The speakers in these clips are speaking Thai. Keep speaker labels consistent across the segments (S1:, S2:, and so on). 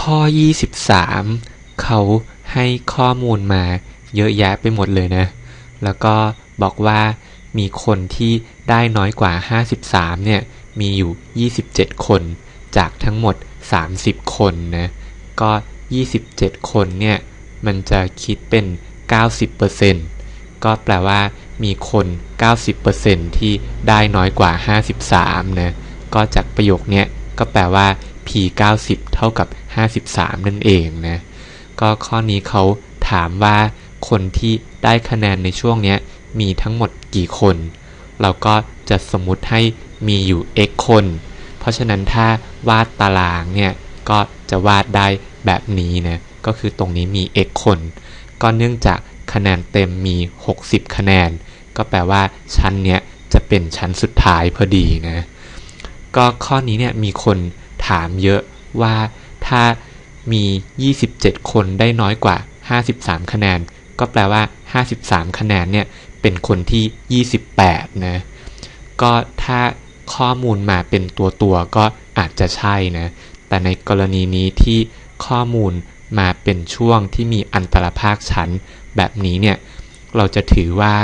S1: ข้อ 23 เขาให้ข้อมูลมาเยอะแยะไปหมดเลยนะ แล้วก็บอกว่ามีคนที่ได้น้อยกว่า 53 เนี่ย มีอยู่ 27 คนจากทั้งหมด 30 คนนะ ก็ 27 คนเนี่ย มันจะคิดเป็น 90%ก็แปลว่ามีคน 90%ที่ได้น้อยกว่า 53 นะ ก็จากประโยคเนี้ยก็แปลว่า p 90 เท่ากับ 53 นั่นเองนะ ก็ข้อนี้เขาถามว่าคนที่ได้คะแนนในช่วงนี้มีทั้งหมดกี่คน เราก็จะสมมติให้มีอยู่ x คน เพราะฉะนั้นถ้าวาดตารางเนี่ย ก็จะวาดได้แบบนี้นะ ก็คือตรงนี้มี x คน ก็เนื่องจากคะแนนเต็มมี 60 คะแนน ก็แปลว่าชั้นเนี้ยจะเป็นชั้นสุดท้ายพอดีนะ ก็ข้อนี้เนี่ยมีคนถามเยอะว่า ถ้ามี 27 คนได้น้อยกว่า 53 คะแนน ก็แปลว่า 53 คะแนนเนี่ย เป็นคนที่ 28 นะ ก็ถ้าข้อมูลมาเป็นตัวตัวก็อาจจะใช่นะ แต่ในกรณีนี้ที่ข้อมูลมาเป็นช่วงที่มีอันตรภาคชั้นแบบนี้เนี่ย เราจะถือว่า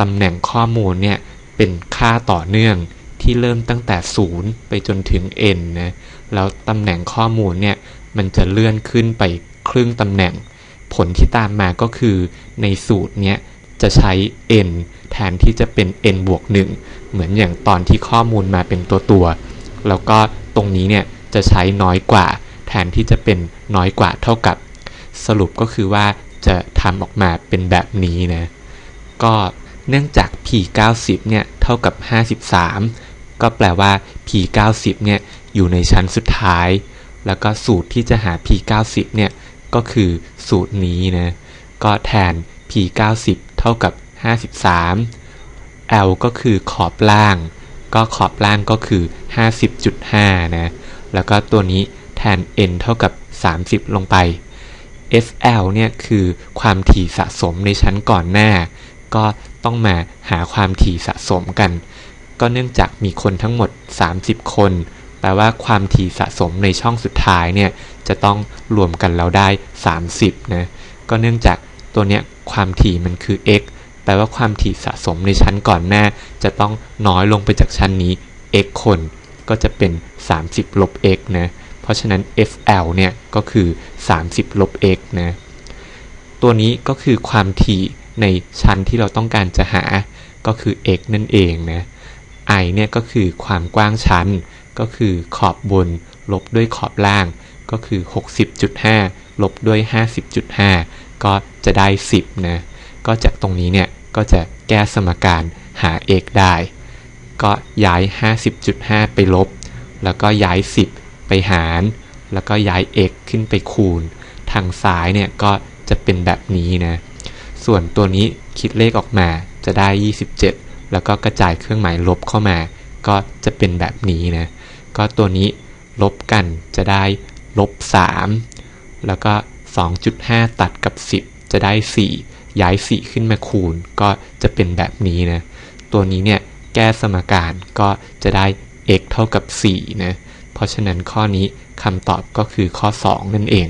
S1: ตำแหน่งข้อมูลเนี่ยเป็นค่าต่อเนื่อง ที่เริ่มตั้งแต่ 0 ไปจนถึง n นะแล้วตำแหน่งข้อมูลเนี่ยมันจะเลื่อนขึ้นไปครึ่งตำแหน่ง ผลที่ตามมาก็คือในสูตรเนี้ยจะใช้ n แทนที่จะเป็น n บวก 1 เหมือนอย่างตอนที่ข้อมูลมาเป็นตัวตัว แล้วก็ตรงนี้เนี่ยจะใช้น้อยกว่า แทนที่จะเป็นน้อยกว่าเท่ากับ สรุปก็คือว่าจะทำออกมาเป็นแบบนี้นะ ก็เนื่องจาก p 90เนี่ยเท่ากับ 53 ก็แปลว่า p 90เนี่ยอยู่ในชั้นสุดท้าย แล้วก็สูตรที่จะหา p 90เนี่ยก็คือสูตรนี้นะก็แทน p 90เท่ากับ 53 l ก็คือขอบล่าง ก็ขอบล่างก็คือ 50.5 นะ แล้วก็ตัวนี้แทน n เท่ากับ 30 ลงไป fl เนี่ยคือความถี่สะสมในชั้นก่อนหน้า ก็ต้องมาหาความถี่สะสมกัน ก็เนื่องจากมีคนทั้งหมด 30 คน แปลว่าความถี่สะสมในช่องสุดท้ายเนี่ยจะต้องรวมกันแล้วได้ 30นะก็เนื่องจากตัวเนี้ยความถี่มันคือ x แปลว่าความถี่สะสมในชั้นก่อนหน้า จะต้องน้อยลงไปจากชั้นนี้ x คนก็จะเป็น 30 ลบ x นะ เพราะฉะนั้น fl เนี่ยก็คือ 30 ลบ x นะ ตัวนี้ก็คือความถี่ในชั้นที่เราต้องการจะหา ก็คือ x นั่นเองนะ i เนี่ยก็คือความกว้างชั้น ก็คือขอบบน ลบด้วยขอบล่าง ก็คือ 60.5 ลบด้วย 50.5 ก็จะได้ 10 นะ ก็จากตรงนี้เนี่ย ก็จะแก้สมการหา x ได้ ก็ย้าย 50.5 ไปลบ แล้วก็ย้าย 10 ไปหาร แล้วก็ย้าย x ขึ้นไปคูณ ทางซ้ายเนี่ยก็จะเป็นแบบนี้นะ ส่วนตัวนี้คิดเลขออกมาจะได้ 27 แล้วก็กระจายเครื่องหมายลบเข้ามา ก็จะเป็นแบบนี้นะ ก็ตัวนี้ลบกันจะได้ลบ 3 แล้วก็ 2.5 ตัดกับ 10 จะได้ 4 ย้าย 4 ขึ้นมาคูณ ก็จะเป็นแบบนี้นะ ตัวนี้เนี่ยแก้สมการก็จะได้ x เท่ากับ4นะ เพราะฉะนั้นข้อนี้คำตอบก็คือข้อ 2 นั่นเอง